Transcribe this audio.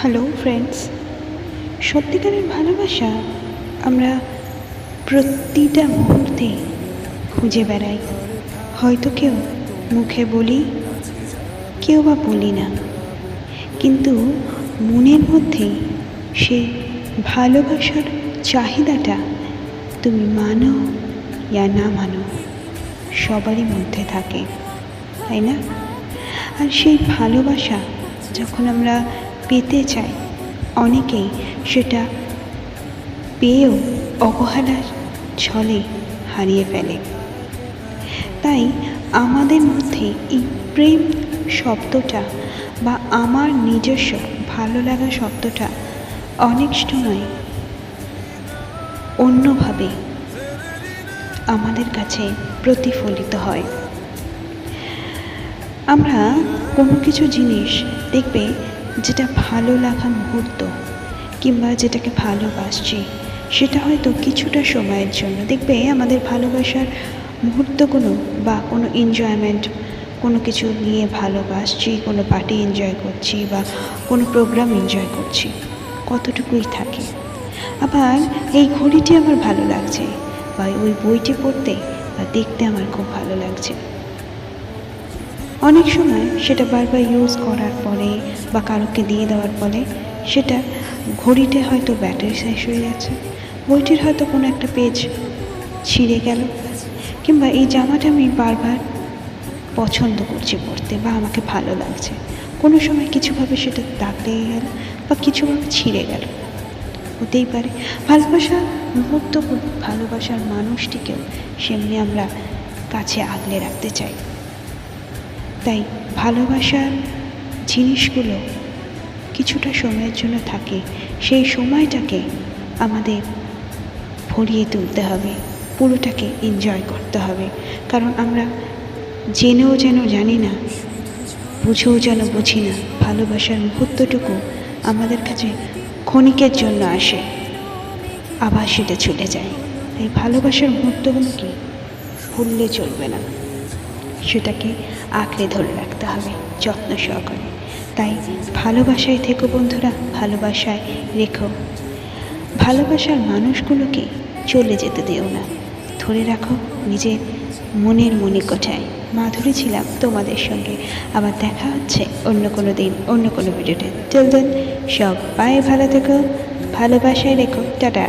Hello friends সত্যিকারের ভালোবাসা আমরা প্রতিটা মুহূর্তে খুঁজে বেড়াই। হয়তো কেউ মুখে বলি, কেউ বা বলি না। কিন্তু মনের মধ্যে সে ভালোবাসার চাহিদাটা তুমি মানো ইয়া না মানো, সবারই মধ্যে থাকে, তাই না? আর সেই ভালোবাসা যখন আমরা পেতে চাই অনেকেই সেটা পেয়েও অবহেলার ছলে হারিয়ে ফেলে। তাই আমাদের মধ্যে এই প্রেম শব্দটা বা আমার নিজস্ব ভালো লাগা শব্দটা অনেক সময় অন্যভাবে আমাদের কাছে প্রতিফলিত হয়। আমরা কোনো কিছু জিনিস দেখবে যেটা ভালো লাগা মুহূর্ত কিংবা যেটাকে ভালোবাসছি, সেটা হয়তো কিছুটা সময়ের জন্য। দেখবে আমাদের ভালোবাসার মুহূর্তগুলো বা কোনো এনজয়মেন্ট কোনো কিছু নিয়ে ভালোবাসছি, কোনো পার্টি এনজয় করছি বা কোনো প্রোগ্রাম এনজয় করছি, কতটুকুই থাকে। আবার এই ঘড়িটি আমার ভালো লাগছে বা ওই বইটি পড়তে বা দেখতে আমার খুব ভালো লাগছে। অনেক সময় সেটা বারবার ইউজ করার পরে বা কারোকে দিয়ে দেওয়ার পরে সেটা ঘড়িতে হয়তো ব্যাটারি শেষ হয়ে যাচ্ছে বইটির হয়তো কোনো একটা পেজ ছিঁড়ে গেল কিংবা এই জামাটা আমি বারবার পছন্দ করছি পরতে বা আমাকে ভালো লাগছে। কোনো সময় কিছুভাবে সেটা দাগ লেগে গেল বা কিছুভাবে ছিঁড়ে গেল। হতেই পারে। ভালোবাসার মুহূর্ত ভালোবাসার মানুষটিকেও সেমনি আমরা কাছে আগলে রাখতে চাই। তাই ভালোবাসার জিনিসগুলো কিছুটা সময়ের জন্য থাকে। সেই সময়টাকে আমাদের ভরিয়ে তুলতে হবে, পুরোটাকে এনজয় করতে হবে। কারণ আমরা জেনেও যেন জানি না, বুঝেও যেন বুঝি না, ভালোবাসার মুহূর্তটুকু আমাদের কাছে ক্ষণিকের জন্য আসে, আবার সেটা চলে যায়। এই ভালোবাসার মুহূর্তগুলোকে ভুললে চলবে না। সেটাকে আঁকড়ে ধরে রাখতে হবে, যত্ন সহকারে। তাই ভালোবাসায় থেকো বন্ধুরা, ভালোবাসায় রেখো। ভালোবাসার মানুষগুলোকে চলে যেতে দেও না। ধরে রাখো নিজের মনের মণিকোঠায়। মাধুরী ছিলাম তোমাদের সঙ্গে। আবার দেখা হচ্ছে অন্য কোনো দিন, অন্য কোনো ভিডিওতে। চলতেন সব পায়ে ভালো থেকো, ভালোবাসায় রেখো। টাটা।